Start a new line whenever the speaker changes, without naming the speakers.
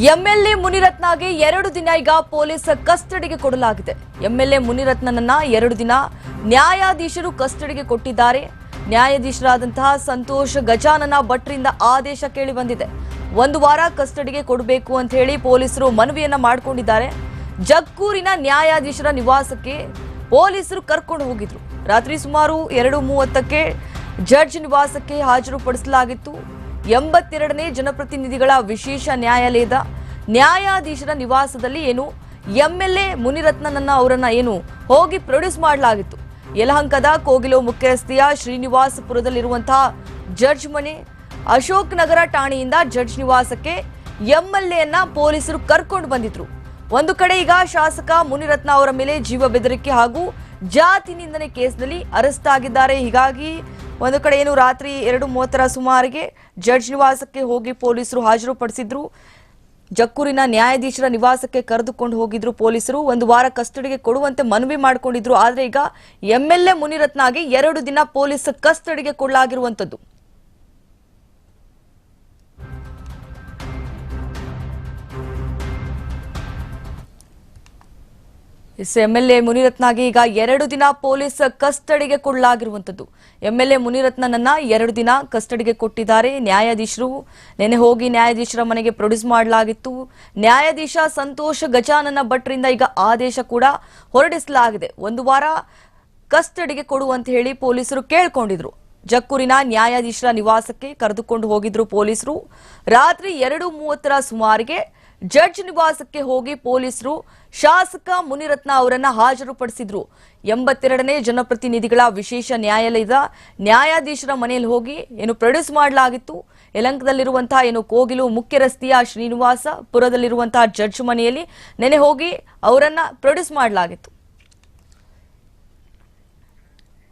MLA ಮುನಿರತ್ನಗೆ ಎರಡು ದಿನ ಈಗ ಪೊಲೀಸ್ ಕಸ್ಟಡಿಗೆ ಕೊಡಲಾಗಿದೆ. ಎಂಎಲ್ಎ ಮುನಿರತ್ನನನ್ನ ಎರಡು ದಿನ ನ್ಯಾಯಾಧೀಶರು ಕಸ್ಟಡಿಗೆ ಕೊಟ್ಟಿದ್ದಾರೆ. ನ್ಯಾಯಾಧೀಶರಾದಂತಹ ಸಂತೋಷ್ ಗಜಾನನ ಭಟ್ರಿಂದ ಆದೇಶ ಕೇಳಿ ಬಂದಿದೆ. ಒಂದು ವಾರ ಕಸ್ಟಡಿಗೆ ಕೊಡಬೇಕು ಅಂತ ಹೇಳಿ ಪೊಲೀಸರು ಮನವಿಯನ್ನ ಮಾಡಿಕೊಂಡಿದ್ದಾರೆ. ಜಕ್ಕೂರಿನ ನ್ಯಾಯಾಧೀಶರ ನಿವಾಸಕ್ಕೆ ಪೊಲೀಸರು ಕರ್ಕೊಂಡು ಹೋಗಿದ್ರು. ರಾತ್ರಿ ಸುಮಾರು ಎರಡು ಮೂವತ್ತಕ್ಕೆ ಜಡ್ಜ್ ನಿವಾಸಕ್ಕೆ ಹಾಜರುಪಡಿಸಲಾಗಿತ್ತು. ಎಂಬತ್ತೆರಡನೇ ಜನಪ್ರತಿನಿಧಿಗಳ ವಿಶೇಷ ನ್ಯಾಯಾಲಯದ ನ್ಯಾಯಾಧೀಶರ ನಿವಾಸದಲ್ಲಿ ಏನು? ಎಂಎಲ್ಎ ಮುನಿರತ್ನನನ್ನ ಅವರನ್ನ ಏನು? ಹೋಗಿ ಪ್ರೊಡ್ಯೂಸ್ ಮಾಡಲಾಗಿತ್ತು. ಯಲಹಂಕದ ಕೋಗಿಲೋ ಮುಖ್ಯರಸ್ತೆಯ ಶ್ರೀನಿವಾಸಪುರದಲ್ಲಿರುವಂತಹ ಜಡ್ಜ್ ಮನೆ, ಅಶೋಕ್ ನಗರ ಠಾಣೆಯಿಂದ ಜಡ್ಜ್ ನಿವಾಸಕ್ಕೆ ಎಂಎಲ್ಎಯನ್ನ ಪೊಲೀಸರು ಕರ್ಕೊಂಡು ಬಂದಿದ್ರು. ಒಂದು ಕಡೆ ಈಗ ಶಾಸಕ ಮುನಿರತ್ನ ಅವರ ಮೇಲೆ ಜೀವ ಬೆದರಿಕೆ ಹಾಗೂ ಜಾತಿ ನಿಂದನೆ ಕೇಸ್ನಲ್ಲಿ ಅರೆಸ್ಟ್ ಆಗಿದ್ದಾರೆ. ಹೀಗಾಗಿ ಒಂದು ಕಡೆ ಏನು ರಾತ್ರಿ ಎರಡು ಮೂವತ್ತರ ಸುಮಾರಿಗೆ ಜಡ್ಜ್ ನಿವಾಸಕ್ಕೆ ಹೋಗಿ ಪೊಲೀಸರು ಹಾಜರುಪಡಿಸಿದ್ರು. ಜಕ್ಕೂರಿನ ನ್ಯಾಯಾಧೀಶರ ನಿವಾಸಕ್ಕೆ ಕರೆದುಕೊಂಡು ಹೋಗಿದ್ರು ಪೊಲೀಸರು. ಒಂದು ವಾರ ಕಸ್ಟಡಿಗೆ ಕೊಡುವಂತೆ ಮನವಿ ಮಾಡಿಕೊಂಡಿದ್ರು. ಆದರೆ ಈಗ ಎಂಎಲ್ಎ ಮುನಿರತ್ನಗೆ ಎರಡು ದಿನ ಪೊಲೀಸ್ ಕಸ್ಟಡಿಗೆ ಕೊಡಲಾಗಿರುವಂತದ್ದು ಎಂಎಲ್ಎ ಮುನಿರತ್ನಗೆ ಈಗ ಎರಡು ದಿನ ಪೊಲೀಸ್ ಕಸ್ಟಡಿಗೆ ಕೊಡಲಾಗಿರುವಂತದ್ದು ಎಂಎಲ್ಎ ಮುನಿರತ್ನನನ್ನ ಎರಡು ದಿನ ಕಸ್ಟಡಿಗೆ ಕೊಟ್ಟಿದ್ದಾರೆ. ನ್ಯಾಯಾಧೀಶರು, ನೆನೆ ಹೋಗಿ ನ್ಯಾಯಾಧೀಶರ ಮನೆಗೆ ಪ್ರೊಡ್ಯೂಸ್ ಮಾಡಲಾಗಿತ್ತು. ನ್ಯಾಯಾಧೀಶ ಸಂತೋಷ್ ಗಜಾನನ ಭಟ್ರಿಂದ ಈಗ ಆದೇಶ ಕೂಡ ಹೊರಡಿಸಲಾಗಿದೆ. ಒಂದು ವಾರ ಕಸ್ಟಡಿಗೆ ಕೊಡುವಂತ ಹೇಳಿ ಪೊಲೀಸರು ಕೇಳಿಕೊಂಡಿದ್ರು. ಜಕ್ಕೂರಿನ ನ್ಯಾಯಾಧೀಶರ ನಿವಾಸಕ್ಕೆ ಕರೆದುಕೊಂಡು ಹೋಗಿದ್ರು ಪೊಲೀಸರು. ರಾತ್ರಿ ಎರಡು ಮೂವತ್ತರ ಸುಮಾರಿಗೆ ಜಡ್ಜ್ ನಿವಾಸಕ್ಕೆ ಹೋಗಿ ಪೊಲೀಸರು ಶಾಸಕ ಮುನಿರತ್ನ ಅವರನ್ನ ಹಾಜರುಪಡಿಸಿದ್ರು. ಎಂಬತ್ತೆರಡನೇ ಜನಪ್ರತಿನಿಧಿಗಳ ವಿಶೇಷ ನ್ಯಾಯಾಲಯದ ನ್ಯಾಯಾಧೀಶರ ಮನೆಯಲ್ಲಿ ಹೋಗಿ ಏನು ಪ್ರೊಡ್ಯೂಸ್ ಮಾಡಲಾಗಿತ್ತು. ಯಲಂಕದಲ್ಲಿರುವಂತಹ ಏನು ಕೋಗಿಲು ಮುಖ್ಯ ರಸ್ತೆಯ ಶ್ರೀನಿವಾಸ ಪುರದಲ್ಲಿರುವಂತಹ ಜಡ್ಜ್ ಮನೆಯಲ್ಲಿ ನೆನೆ ಹೋಗಿ ಅವರನ್ನ ಪ್ರೊಡ್ಯೂಸ್ ಮಾಡಲಾಗಿತ್ತು.